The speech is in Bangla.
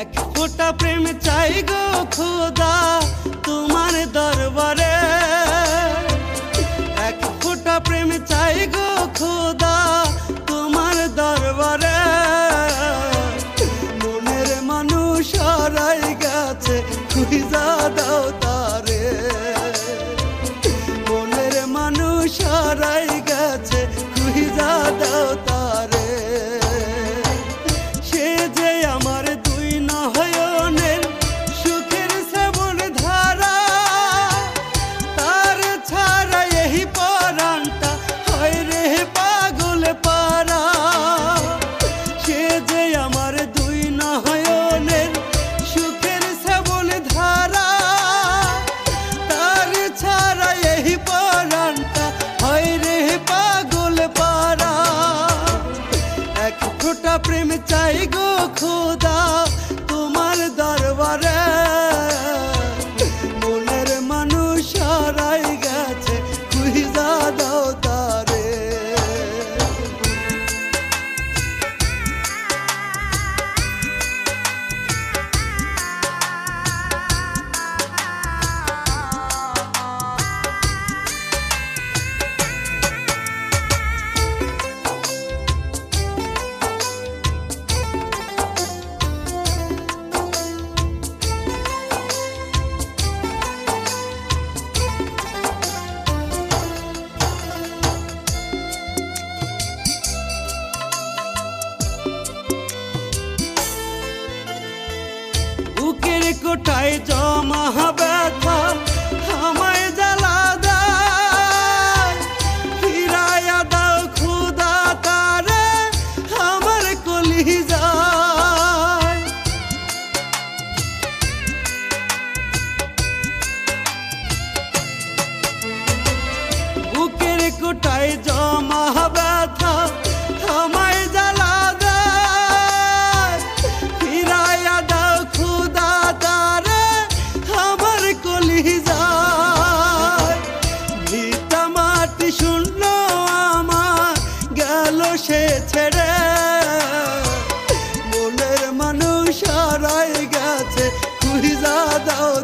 এক ফোঁটা প্রেম চাই গো খোদা তোমার দরবারে। এক ফোঁটা প্রেম চাই গো খোদা তোমার দরবারে। মনের মানুষ হারাই গেছে, খুঁজা দাও তারে। মনের মানুষ হারাই গেছে, খুঁজা দাও তারে। প্রেম চাই গো খোদা। বুকের কোটায় জমা ব্যথা আমায় জ্বালা দেয়। দাও খুদা তারে, আমার কলি বুকের কোটায় জমা সে ছেড়ে। মনের মানুষ হারাই গেছে খুঁজা দাও